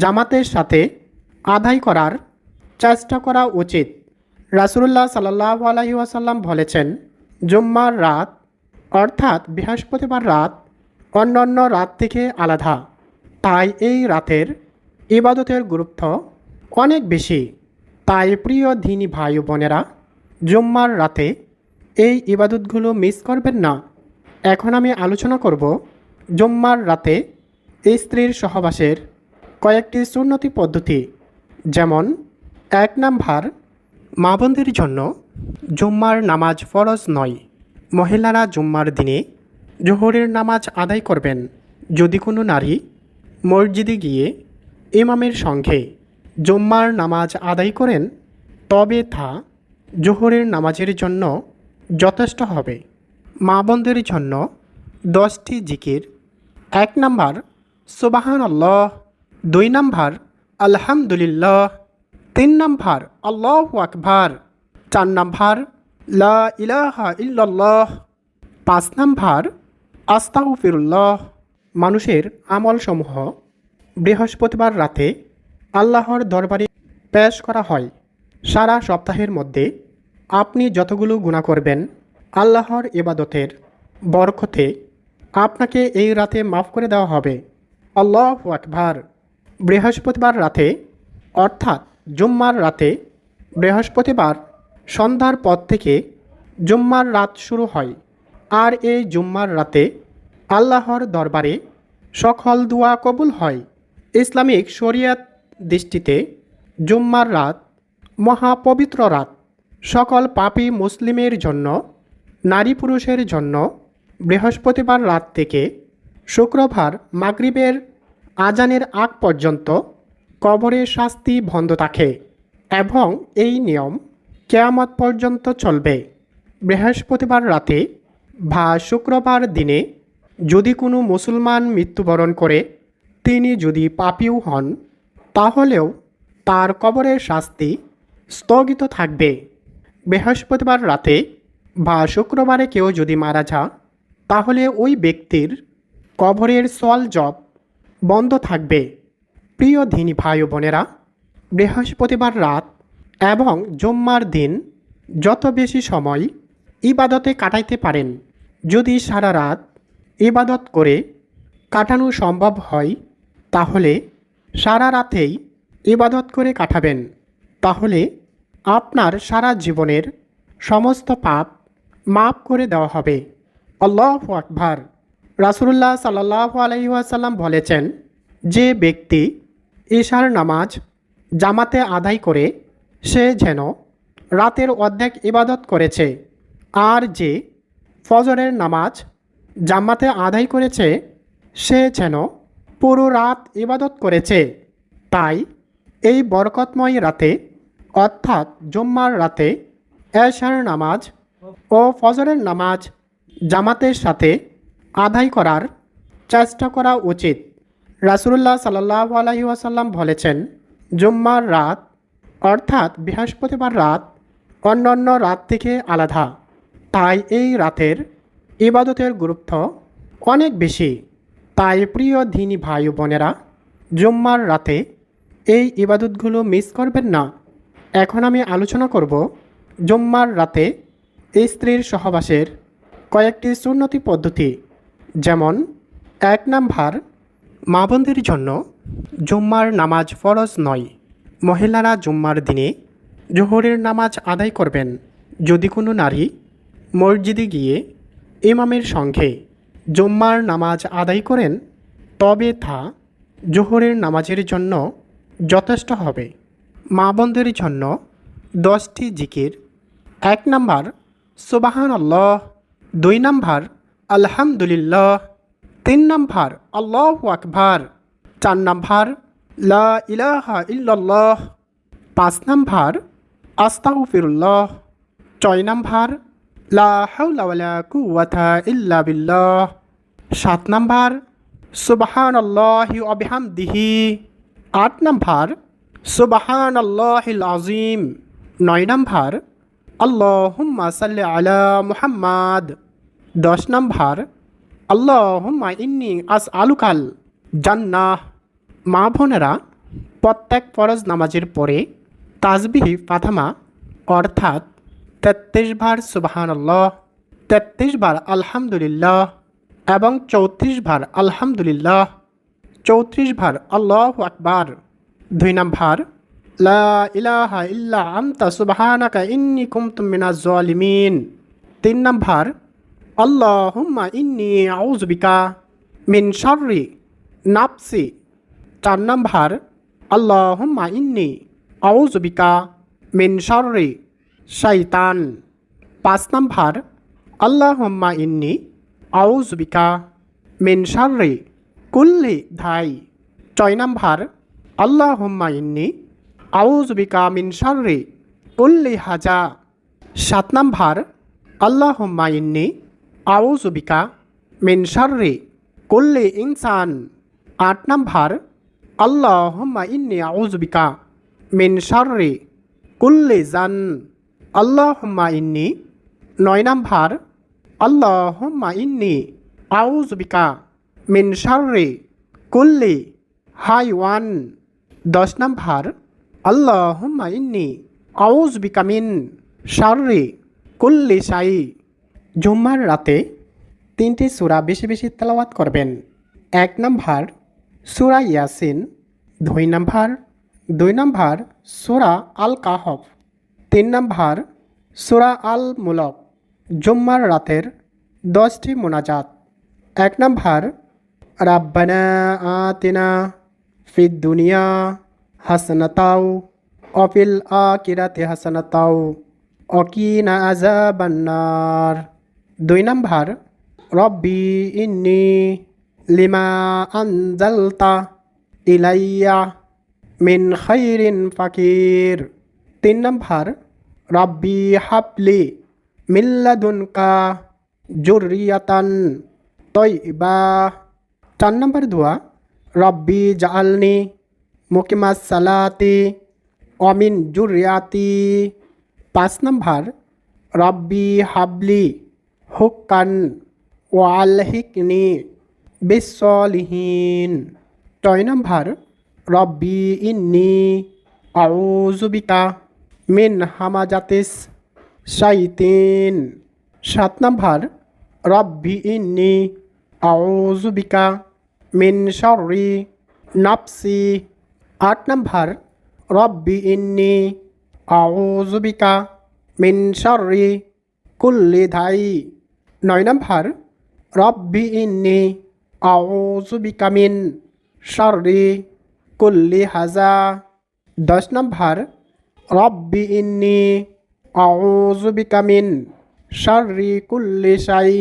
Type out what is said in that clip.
জামাতের সাথে আদায় করার চেষ্টা করা উচিত। রাসুল্লাহ সাল্লাহ আলহি ওয়াসাল্লাম বলেছেন, জুম্মার রাত অর্থাৎ বৃহস্পতিবার রাত অন্যান্য রাত থেকে আলাদা। তাই এই রাতের ইবাদতের গুরুত্ব অনেক বেশি। তাই প্রিয় দিনী ভাই বোনেরা, জুম্মার রাতে এই ইবাদতগুলো মিস করবেন না। এখন আমি আলোচনা করব জুম্মার রাতে স্ত্রীর সহবাসের কয়েকটি সুন্নতি পদ্ধতি, যেমন, এক নাম্বার মা বোনদের জন্য জুম্মার নামাজ ফরজ নয়। মহিলারা জুম্মার দিনে জোহরের নামাজ আদায় করবেন। যদি কোনো নারী মসজিদে গিয়ে ইমামের সঙ্গে জুম্মার নামাজ আদায় করেন, তবে তা জোহরের নামাজের জন্য যথেষ্ট হবে। মা বোনদের জন্য দশটি জিকির। এক নাম্বার সুবাহান আল্লাহ দুই নম্বর, আলহামদুলিল্লাহ। তিন নাম্বার, আল্লাহ আকবার। চার নাম্বার, লা ইলাহা পাঁচ নম্বর, আস্তাগফিরুল্লাহ। মানুষের আমলসমূহ বৃহস্পতিবার রাতে আল্লাহর দরবারে পেশ করা হয়। সারা সপ্তাহের মধ্যে আপনি যতগুলো গুণা করবেন, আল্লাহর এবাদতের বরকতে আপনাকে এই রাতে মাফ করে দেওয়া হবে। আল্লাহ আকবার। বৃহস্পতিবার রাতে, অর্থাৎ জুম্মার রাতে, বৃহস্পতিবার সন্ধ্যার পর থেকে জুম্মার রাত শুরু হয়। আর এই জুম্মার রাতে আল্লাহর দরবারে সকল দোয়া কবুল হয়। ইসলামিক শরিয়াত দৃষ্টিতে জুম্মার রাত মহাপবিত্র রাত। সকল পাপী মুসলিমের জন্য, নারী পুরুষের জন্য বৃহস্পতিবার রাত থেকে শুক্রবার মাগরিবের আজানের আগ পর্যন্ত কবরের শাস্তি বন্ধ থাকে এবং এই নিয়ম কেয়ামত পর্যন্ত চলবে। বৃহস্পতিবার রাতে বা শুক্রবার দিনে যদি কোনো মুসলমান মৃত্যুবরণ করে, তিনি যদি পাপিও হন, তাহলেও তার কবরের শাস্তি স্থগিত থাকবে। বৃহস্পতিবার রাতে বা শুক্রবারে কেউ যদি মারা যা তাহলে ওই ব্যক্তির কবরের সল জব বন্ধ থাকবে। প্রিয় ধিনী ভাই বোনেরা, বৃহস্পতিবার রাত এবং জুম্মার দিন যত বেশি সময় ইবাদতে কাটাইতে পারেন, যদি সারা রাত ইবাদত করে কাটানো সম্ভব হয়, তাহলে সারা রাতেই ইবাদত করে কাটাবেন। তাহলে আপনার সারা জীবনের সমস্ত পাপ মাফ করে দেওয়া হবে। আল্লাহ আকবার। রাসুল্লাহ সাল্লাহ আলহিহাসাল্লাম বলেছেন, যে ব্যক্তি ঈশার নামাজ জামাতে আদায় করে, সে যেন রাতের অর্ধেক ইবাদত করেছে, আর যে ফজরের নামাজ জামাতে আদায় করেছে, সে যেন পুরো রাত ইবাদত করেছে। তাই এই বরকতময় রাতে, অর্থাৎ জুম্মার রাতে এশার নামাজ ও ফজরের নামাজ জামাতের সাথে আদায় করার চেষ্টা করা উচিত। রাসুল্লাহ সাল্লাহ আলহি ওয়াসাল্লাম বলেছেন, জুম্মার রাত অর্থাৎ বৃহস্পতিবার রাত অন্যান্য রাত থেকে আলাদা। তাই এই রাতের ইবাদতের গুরুত্ব অনেক বেশি। তাই প্রিয় দিনী ভাই বোনেরা, জুম্মার রাতে এই ইবাদতগুলো মিস করবেন না। এখন আমি আলোচনা করব জুম্মার রাতে স্ত্রীর সহবাসের কয়েকটি সুন্নতি পদ্ধতি। যেমন, এক নাম্বার মা বোনদের জন্য জুম্মার নামাজ ফরজ নয়। মহিলারা জুম্মার দিনে জোহরের নামাজ আদায় করবেন। যদি কোনো নারী মসজিদে গিয়ে ইমামের সঙ্গে জুম্মার নামাজ আদায় করেন, তবে তা জোহরের নামাজের জন্য যথেষ্ট হবে। মা বোনদের জন্য দশটি জিকির। এক নাম্বার সুবাহান আল্লাহ দুই নাম্বার আলহামদুলিল্লাহ। তিন নাম্বার, আল্লাহ আকবার। চার নাম্বার, লা ইলাহা পাঁচ নাম্বার, আস্তাগফিরুল্লাহ। ছয় নাম্বার, লা ইল্লা বিল্লাহ। সাত নাম্বার সুবহান আল্লাহি অবিহামদিহি আট নাম্বার সুবহান আল্লাহিল আজিম নয় নাম্বার, আল্লাহুম্মা সাল্লি আলা মুহাম্মাদ। দশ নাম্বার, আল্লাহুম্মা ইন্নি আস আলুকাল জান্নাহ। মা বোনেরা, প্রত্যেক ফরজ নামাজের পরে তাজবিহি ফাথামা অর্থাৎ তেত্রিশ বার সুবাহানল্লাহ, তেত্রিশ বার আলহামদুলিল্লাহ এবং চৌত্রিশ বার আলহামদুলিল্লাহ, চৌত্রিশ বার আল্লাহ আকবার। দুই নম্বর, লা ইলাহা ইল্লা আন্তা সুবহানাকা ইন্নি কুমতুম মিনাজ জালিমিন। তিন নম্বর আল্লাহুম্মা ইন্নি আউযু বিকা মিন শাররি নাফসি। চার নম্বর, আল্লাহুম্মা ইন্নি আউযু বিকা মিন শাররি শাইতান। পাঁচ নম্বর, আল্লাহুম্মা ইন্নি আউযু বিকা মিন শাররি কুল্লি ধাই। ছয় নম্বর, আল্লাহুম্মা ইন্নি আউযু বিকা মিন শাররি কুল্লি হাজা। সাত নম্বর, আল্লাহুম্মা ইন্নি আউযু বিকা মিন শাররি কুল্লি ইনসান। আট নম্বর, আল্লাহুম্মা ইন্নি আউযু বিকা মিন শাররি কুল্লি জান আল্লাহুম্মা ইন্নি। নয় নম্বর, আল্লাহুম্মা ইন্নি আউযু বিকা মিন শাররি কুল্লি হাইওয়ান। দশ নম্বর, আল্লাহুম্মা ইন্নি আউযু বিকা মিন শাররি কুল্লি শাই। জুম্মার রাতে তিনটি সুরা বেশি বেশি তেলাওয়াত করবেন। এক নম্বর সুরা ইয়াসিন, দুই নম্বর দুই নম্বর সুরা আল কাহফ তিন নম্বর সুরা আল মুলক জুম্মার রাতের দশটি মোনাজাত। এক নম্বর রাব্বানা আতিনা ফিদ দুনিয়া হাসনাতাও, অফিল আকিরাতে হাসনাতাও, অকিনা আজাবান্নার দুই নম্বর, রব্বি ইন্নি লিমা আনজালতা ইলাইয়া মিন খৈরিন ফাকির। তিন নম্বর, রব্বি হাবলি মিল্লাদুনকা জুরিয়াতান তৈবা। চার নম্বর দোয়া, রব্বি জালনি মুকিমাস সালাতি অমিন জুরিয়াতি পাঁচ নম্বর, রব্বি হাবলি হুক্কান ওয়ালহিকনি বিশ্বলিহীন ছয় নম্বর, রব্বি ইন্নি আউজুবিকা মিন হামাজাতিস শাইতিন। সাত নম্বর, রব্বি ইন্নি আউজুবিকা মিন শর্রি নাফসি। আট নম্বর, রব্বি ইন্নি আউজুবিকা মিন শর্রি কুল্লি ধাই নয় নম্বর রব্বি ইন্নি আউজুবিকামিন শর্রি কুল্লি হাজা দশ নম্বর রব্বি ইন্নি আউজুবিকামিন মিন শাররি কুল্লি শাই